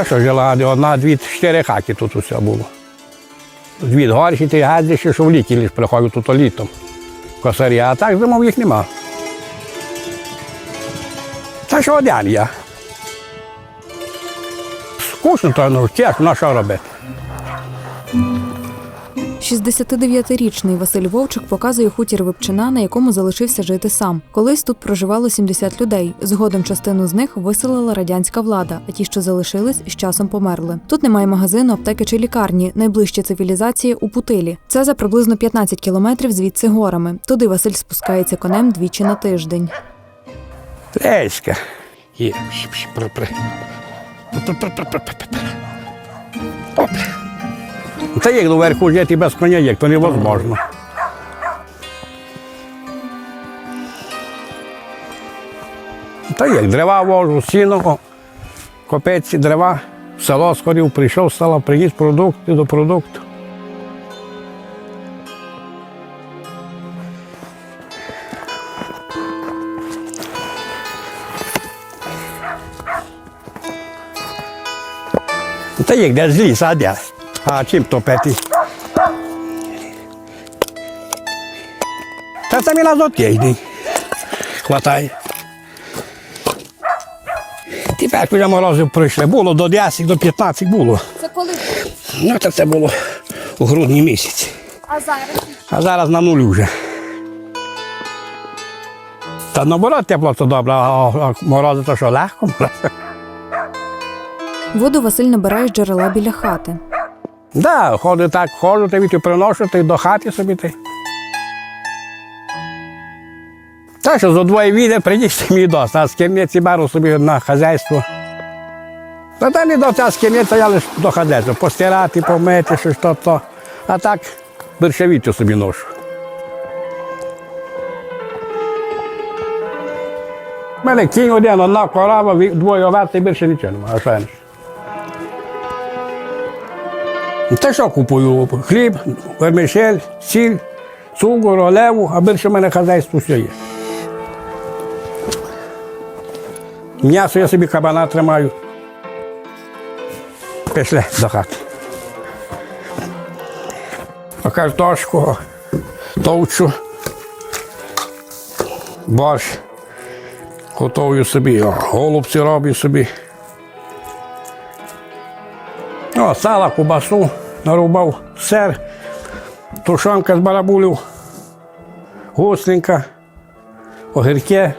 Та що жила одна, дві, чотири хаки тут усе було. Дві горші, ти газдіші, що в літі ліж приходять тут літом. Косарі, а так зимов їх нема. Та що один я. Скучно, то ну, тяжко, на що робити? 69-річний Василь Вовчик показує хутір Випчина, на якому залишився жити сам. Колись тут проживало 70 людей. Згодом частину з них виселила радянська влада, а ті, що залишились, з часом померли. Тут немає магазину, аптеки чи лікарні. Найближча цивілізація у Путилі. Це за приблизно 15 кілометрів звідси горами. Туди Василь спускається конем двічі на тиждень. Леська. Є. Та як доверху жити без коня, як то невозможно. Та як дрова вожу, сіно, о, копеці, дрова, в село сходив, прийшов села, приніс продукти до продукту. Та як де з лісу, а де? А чим топити? Та це мені на тиждень. Хватає. Тепер, коли морози прийшли, було до 10, до 15 було. Це коли Ну, це це було у грудні місяці. а зараз А зараз на нулі вже. Та наоборот тепло то добре, а морози то що легко. воду Василь набирає з джерела біля хати. Да, ходу так, ходжу, ти від приношу, ти до хати собі ти. Так що за двоє віде приніс мені дост, а з кимниці беру собі на хазяйство. Та та не до ця з кимниця, я лише до хазяйства. Постирати, помити, щось то, то. А так бершевіцю собі ношу. У мене кінь один, одна корова, двоє овець, і більше нічого немає. А що? Купую? Хліб, вермишель, сіль, цукор, олеву, а більше в мене хазяйство все є. М'ясо я собі кабана тримаю. Пішли до хати. А картошку, товчу, борщ. Готовлю собі, голубці роблю собі. О, сала, кубасу, нарубав сир, тушонка з барабулів, гусленька, огірки.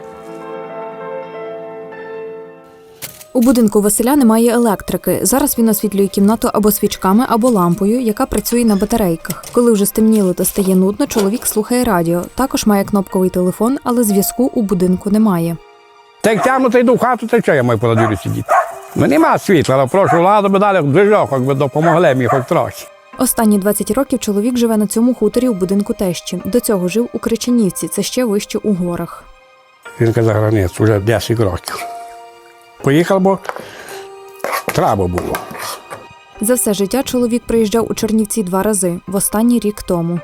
У будинку Василя немає електрики. Зараз він освітлює кімнату або свічками, або лампою, яка працює на батарейках. Коли вже стемніло та стає нудно, чоловік слухає радіо. Також має кнопковий телефон, але зв'язку у будинку немає. Та як тягну, та йду в хату, та що я маю подадурю сидіти. Ну нема світла, але прошу владу би дали движок, якби допомогли мені хоч трохи. Останні 20 років чоловік живе на цьому хуторі у будинку тещі. До цього жив у Кричанівці, це ще вище у горах. Жінка за границю, вже 10 років. Поїхав, бо треба було. За все життя чоловік приїжджав у Чернівці два рази, в останній рік тому.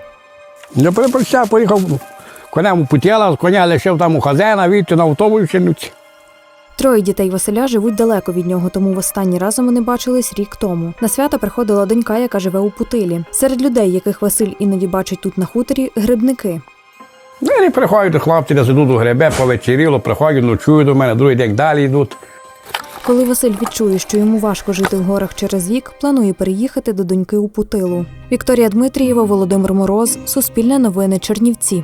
Я перепрощав, поїхав конем у путєла, коня лишив там у хазяїна, відти на автобус в Чернівці. Троє дітей Василя живуть далеко від нього, тому востанній разом вони бачились рік тому. На свято приходила донька, яка живе у Путилі. Серед людей, яких Василь іноді бачить тут на хуторі, грибники. Ну, і приходять хлопці, десь йдуть у гребе, повечеріло, приходять, ночують до мене, другий день далі йдуть. Коли Василь відчує, що йому важко жити в горах через вік, планує переїхати до доньки у Путилу. Вікторія Дмитрієва, Володимир Мороз, Суспільне новини, Чернівці.